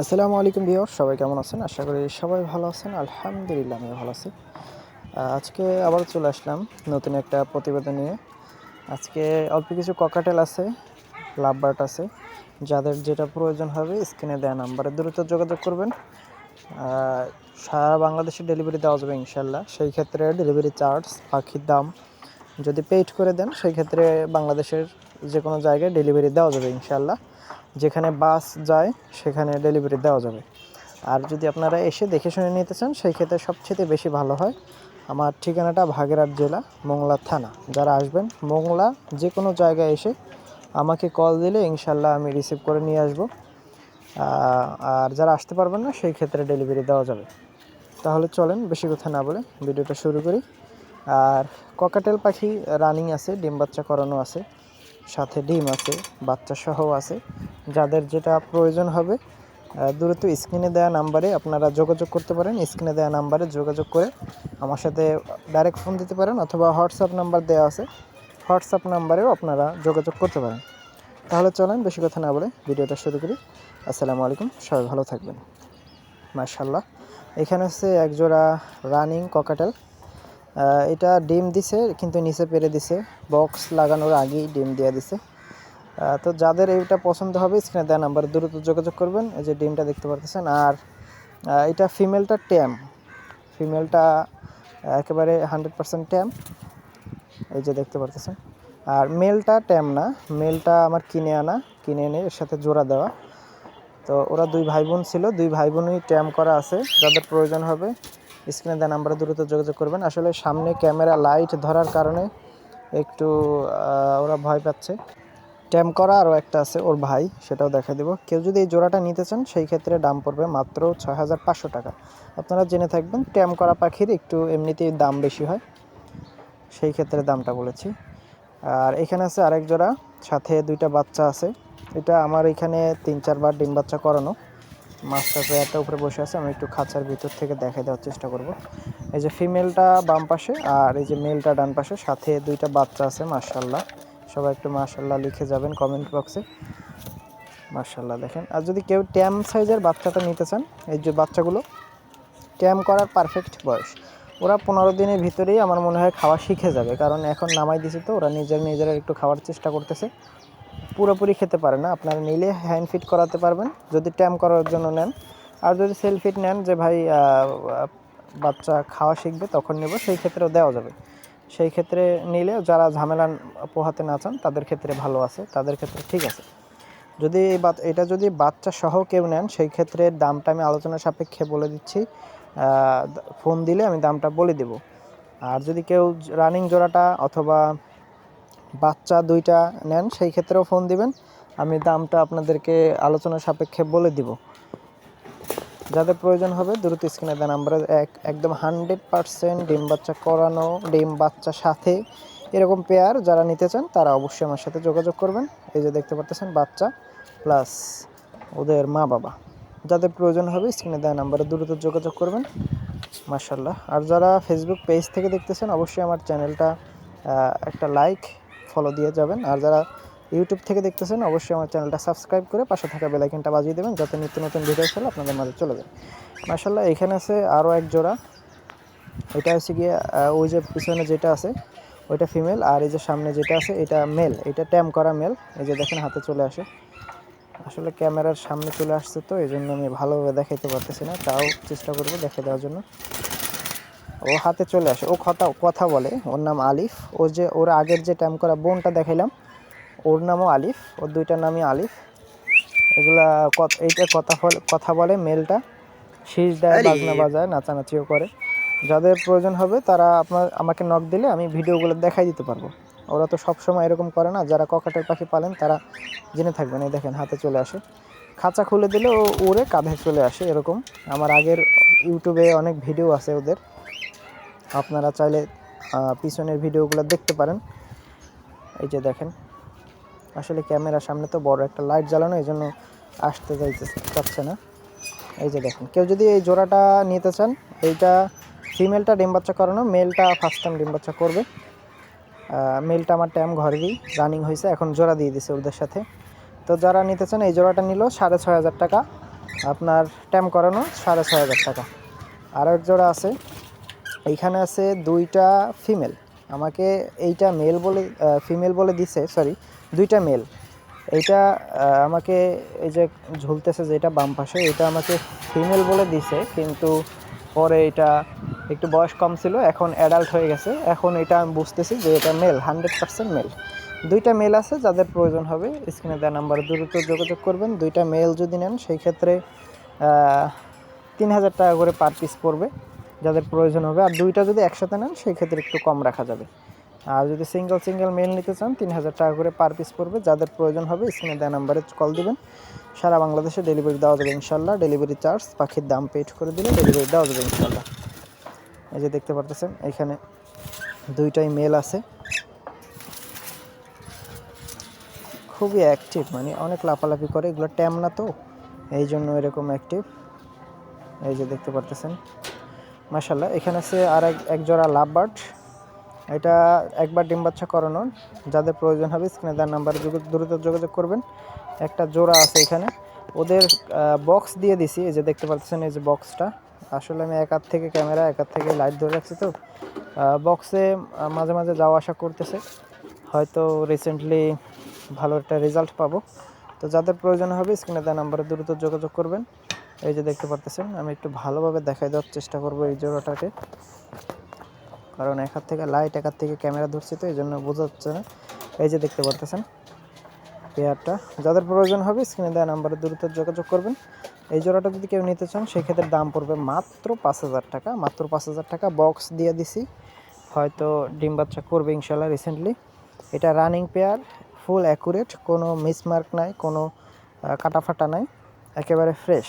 আসসালামু আলাইকুম বিয়র সবাই কেমন আছেন? আশা করি সবাই ভালো আছেন। আলহামদুলিল্লাহ আমি ভালো আছি। আজকে আবার চলে আসলাম নতুন একটা প্রতিবেদন নিয়ে। আজকে অল্প কিছু ককাটেল আছে লাভবার্ড আছে। যাদের যেটা প্রয়োজন হবে, স্ক্রিনে দেওয়া নাম্বারে দ্রুত যোগাযোগ করবেন। সারা বাংলাদেশে ডেলিভারি দেওয়া যাবে ইনশাল্লাহ। সেই ক্ষেত্রে ডেলিভারি চার্জ পাখির দাম যদি পেইড করে দেন, সেই ক্ষেত্রে বাংলাদেশের যে কোনো জায়গায় ডেলিভারি দেওয়া যাবে ইনশাল্লাহ। যেখানে বাস যায়, সেখানে ডেলিভারি দেওয়া যাবে। আর যদি আপনারা এসে দেখে শুনে নিতে চান, সেই ক্ষেত্রে সবচেয়ে বেশি ভালো হয় আমার ঠিকানাটা ভাগেরহাট জেলা, মোংলা থানা। যারা আসবেন, মোংলা যে কোনো জায়গায় এসে আমাকে কল দিলে ইনশাল্লাহ আমি রিসিভ করে নিয়ে আসব। আর যারা আসতে পারবেন না, সেই ক্ষেত্রে ডেলিভারি দেওয়া যাবে। তাহলে চলেন, বেশি কথা না বলে ভিডিওটা শুরু করি। আর ককাটেল পাখি রানিং আছে, ডিম বাচ্চা করানো আছে। সাথে ডিম আছে বাচ্চা সহ আছে। যাদের যেটা প্রয়োজন হবে দ্রুত স্ক্রিনে দেওয়া নাম্বারে আপনারা যোগাযোগ করতে পারেন। স্ক্রিনে দেওয়া নাম্বারে যোগাযোগ করে আমার সাথে ডাইরেক্ট ফোন দিতে পারেন অথবা হোয়াটসঅ্যাপ নাম্বার দেওয়া আছে। হোয়াটসঅ্যাপ নাম্বারেও আপনারা যোগাযোগ করতে পারেন। তাহলে চলেন, বেশি কথা না বলে ভিডিওটা শুরু করি। আসসালামু আলাইকুম, সবাই ভালো থাকবেন। মাশাল্লাহ এখানে হচ্ছে একজোড়া রানিং ককাটেল। এটা ডিম দিছে, কিন্তু নিচে পেরে দিছে। বক্স লাগানোর আগেই ডিম দিয়ে দিছে। তো যাদের এইটা পছন্দ হবে স্ক্রিনে দেওয়া নাম্বার দ্রুত যোগাযোগ করবেন। এই যে ডিমটা দেখতে পারতেছেন, আর এটা ফিমেলটা ট্যাম ফিমেলটা একেবারে হান্ড্রেড পার্সেন্ট ট্যাম এই যে দেখতে পারতেছেন। আর মেলটা ট্যাম না। মেলটা আমার কিনে আনা, কিনে এনে এর সাথে জোড়া দেওয়া। তো ওরা দুই ভাই বোন ছিল, দুই ভাই বোনই ট্যাম করা আছে। যাদের প্রয়োজন হবে স্ক্রিনে দেওয়া নাম্বারে দ্রুত যোগাযোগ করবেন। আসলে সামনে ক্যামেরা লাইট ধরার কারণে একটু ওরা ভয় পাচ্ছে। ট্যাম করা আরও একটা আছে, ওর ভাই, সেটাও দেখা দেবো। কেউ যদি এই জোড়াটা নিতে চান, সেই ক্ষেত্রে দাম পড়বে মাত্র ছয় হাজার পাঁচশো টাকা। আপনারা জেনে থাকবেন, ট্যাম করা পাখির একটু এমনিতেই দাম বেশি হয়। সেই ক্ষেত্রে দামটা বলেছি। আর এখানে আছে আরেক জোড়া, সাথে দুইটা বাচ্চা আছে। এটা আমার এখানে তিন, চারবার ডিম বাচ্চা করানো। মাছটা পেয়ারটা উপরে বসে আছে, আমি একটু খাঁচার ভিতর থেকে দেখে দেওয়ার চেষ্টা করব। এই যে ফিমেলটা বাম পাশে আর এই যে মেলটা ডান পাশে, সাথে দুইটা বাচ্চা আছে মার্শাল্লাহ সবাই একটু মার্শাল্লাহ লিখে যাবেন কমেন্ট বক্সে মার্শাল্লাহ দেখেন। আর যদি কেউ ট্যাম সাইজের বাচ্চাটা নিতে চান, এই যে বাচ্চাগুলো ট্যাম করার পারফেক্ট বয়স। ওরা পনেরো দিনের ভিতরেই আমার মনে হয় খাওয়া শিখে যাবে, কারণ এখন নামাই দিছে তো, ওরা নিজের নিজেরা একটু খাওয়ার চেষ্টা করতেছে। পুরোপুরি খেতে পারে না। আপনারা নিলে হ্যান্ড ফিট করাতে পারবেন, যদি ট্যাম করার জন্য নেন। আর যদি সেল ফিট নেন যে ভাই বাচ্চা খাওয়া শিখবে, তখন নেব, সেই ক্ষেত্রেও দেওয়া যাবে। সেই ক্ষেত্রে নিলে যারা ঝামেলা পোহাতে না চান, তাদের ক্ষেত্রে ভালো আছে, তাদের ক্ষেত্রে ঠিক আছে। যদি এটা যদি বাচ্চা সহ কেউ নেন, সেই ক্ষেত্রে দামটা আমি আলোচনা সাপেক্ষে বলে দিচ্ছি। ফোন দিলে আমি দামটা বলে দেব। আর যদি কেউ রানিং জোড়াটা অথবা বাচ্চা দুইটা নেন, সেই ক্ষেত্রেও ফোন দিবেন। আমি দামটা আপনাদেরকে আলোচনা সাপেক্ষে বলে দিব। যাদের প্রয়োজন হবে, দ্রুত স্ক্রিনে দেওয়া নাম্বারে এক, একদম হান্ড্রেড পারসেন্ট ডিম বাচ্চা করানো, ডিম বাচ্চা সাথে এরকম পেয়ার যারা নিতে চান, তারা অবশ্যই আমার সাথে যোগাযোগ করবেন। এই যে দেখতে পাচ্ছেন বাচ্চা প্লাস ওদের মা বাবা। যাদের প্রয়োজন হবে, স্ক্রিনে দেওয়া নাম্বারে দ্রুত যোগাযোগ করবেন। মার্শাল্লাহ আর যারা ফেসবুক পেজ থেকে দেখতেছেন, অবশ্যই আমার চ্যানেলটা একটা লাইক ফলো দিয়ে যাবেন। আর যারা ইউটিউব থেকে দেখতেছেন, অবশ্যই আমার চ্যানেলটা সাবস্ক্রাইব করে পাশে থাকা বেলাইকনটা বাজিয়ে দেবেন, যাতে নিত্য নতুন ভিডিও চলে আপনাদের মাঝে চলে যায়। মার্শাল্লাহ এখানে আছে আরও এক জোড়া। এটা হচ্ছে গিয়ে ওই যে পিছনে যেটা আছে, ওইটা ফিমেল আর এই যে সামনে যেটা আছে, এটা মেল এটা ট্যাম করা মেল এই যে দেখেন, হাতে চলে আসে। আসলে ক্যামেরার সামনে চলে আসছে তো এই জন্য আমি ভালোভাবে দেখাইতে পারতেছি না, তাও চেষ্টা করব দেখে দেওয়ার জন্য। ও হাতে চলে আসে। ও কথা কথা বলে। ওর নাম আলিফ। ও যে ওর আগের যে ট্যাম করা বোনটা দেখাইলাম ওর নামও আলিফ। ওর দুইটার নামই আলিফ। এগুলা এইটা কথা বলে কথা বলে মেলটা। শীষ দেয় বাজনা বাজায় নাচানাচিও করে। যাদের প্রয়োজন হবে তারা আপনার আমাকে নক দিলে আমি ভিডিওগুলো দেখাই দিতে পারব। ওরা তো সব সময় এরকম করে না। যারা ককাটের পাখি পালেন তারা জেনে থাকবেন। এই দেখেন হাতে চলে আসে। খাঁচা খুলে দিলে ও উড়ে কাঁধে চলে আসে এরকম। আমার আগের ইউটিউবে অনেক ভিডিও আছে ওদের। আপনারা চাইলে পিছনের ভিডিওগুলো দেখতে পারেন। এই যে দেখেন, আসলে ক্যামেরার সামনে তো বড় একটা লাইট জ্বালানো, এই জন্য আসতে যাইতে চাচ্ছে না। এই যে দেখেন, কেউ যদি এই জোড়াটা নিতে চান, এইটা ফিমেলটা ডিম বাচ্চা করানো, মেলটা ফার্স্ট টাইম ডিম বাচ্চা করবে। মেলটা আমার ট্যাম ঘরেরই রানিং হয়েছে এখন জোড়া দিয়ে দিছে ওদের সাথে। তো যারা নিতে চান, এই জোড়াটা নিল সাড়ে ছয় হাজার টাকা। আপনার ট্যাম করানো সাড়ে ছয় হাজার টাকা। আর এক জোড়া আছে এইখানে আছে দুইটা ফিমেল আমাকে এইটা মেল বলে ফিমেল বলে দিছে সরি দুইটা মেল এইটা আমাকে এই যে ঝুলতেছে যেটা বাম পাশে, এটা আমাকে ফিমেল বলে দিছে, কিন্তু পরে এটা একটু বয়স কম ছিল, এখন অ্যাডাল্ট হয়ে গেছে। এখন এটা আমি বুঝতেছি যে এটা মেল হান্ড্রেড পার্সেন্ট মেল দুইটা মেল আছে, যাদের প্রয়োজন হবে স্ক্রিনে দেওয়া নাম্বারে দ্রুত যোগাযোগ করবেন। দুইটা মেল যদি নেন, সেই ক্ষেত্রে তিন হাজার টাকা করে পার পিস পড়বে। যাদের প্রয়োজন হবে, আর দুইটা যদি একসাথে নেন, সেই ক্ষেত্রে একটু কম রাখা যাবে। আর যদি সিঙ্গেল সিঙ্গেল মেল নিতে চান, তিন হাজার টাকা করে পার পিস পড়বে। যাদের প্রয়োজন হবে স্ক্রিনে দেওয়া নাম্বারে কল দিবেন। সারা বাংলাদেশে ডেলিভারি দেওয়া যাবে ইনশাল্লাহ ডেলিভারি চার্জ পাখির দাম পেড করে দিলে ডেলিভারি দেওয়া যাবে ইনশাল্লাহ এই যে দেখতে পারতেছেন, এখানে দুইটাই মেল আছে। খুবই অ্যাক্টিভ মানে অনেক লাফালাফি করে। এগুলো ট্যাম না তো এই জন্য এরকম অ্যাক্টিভ এই যে দেখতে পারতেছেন মাশাল্লাহ এখানে আছে আর এক এক জোড়া লাভ বার্ড। এটা একবার ডিম বাচ্চা করানোর যাদের প্রয়োজন হবে স্ক্রিনে দেওয়ার নাম্বারে দ্রুত যোগাযোগ করবেন। একটা জোড়া আছে এখানে, ওদের বক্স দিয়ে দিছি, এই যে দেখতে পাচ্ছেন এই যে বক্সটা আসলে আমি এক হাত থেকে ক্যামেরা, এক হাত থেকে লাইট ধরে রাখছি তো। বক্সে মাঝে মাঝে যাওয়া আসা করতেছে। হয়তো রিসেন্টলি ভালো একটা রেজাল্ট পাবো। তো যাদের প্রয়োজন হবে স্ক্রিনে দেওয়া নাম্বারে দ্রুত যোগাযোগ করবেন। এই যে দেখতে পারতেছেন আমি একটু ভালোভাবে দেখাই দেওয়ার চেষ্টা করব এই জোড়াটাকে। কারণ এক হাত থেকে লাইট এক হাত থেকে ক্যামেরা ধরছি তো, এই জন্য বোঝা যাচ্ছে না। এই যে দেখতে পারতেছেন পেয়ারটা যাদের প্রয়োজন হবে স্ক্রিনে দেওয়া নাম্বারে দ্রুত যোগাযোগ করবেন। এই জোড়াটা যদি কেউ নিতে চান, সেক্ষেত্রে দাম পড়বে মাত্র পাঁচ হাজার টাকা। মাত্র পাঁচ হাজার টাকা বক্স দিয়ে দিছি। হয়তো ডিম বাচ্চা করবে ইনশাল্লাহ রিসেন্টলি এটা রানিং পেয়ার ফুল অ্যাকুরেট কোনো মিসমার্ক নাই, কোনো কাটাফাটা নাই। একেবারে ফ্রেশ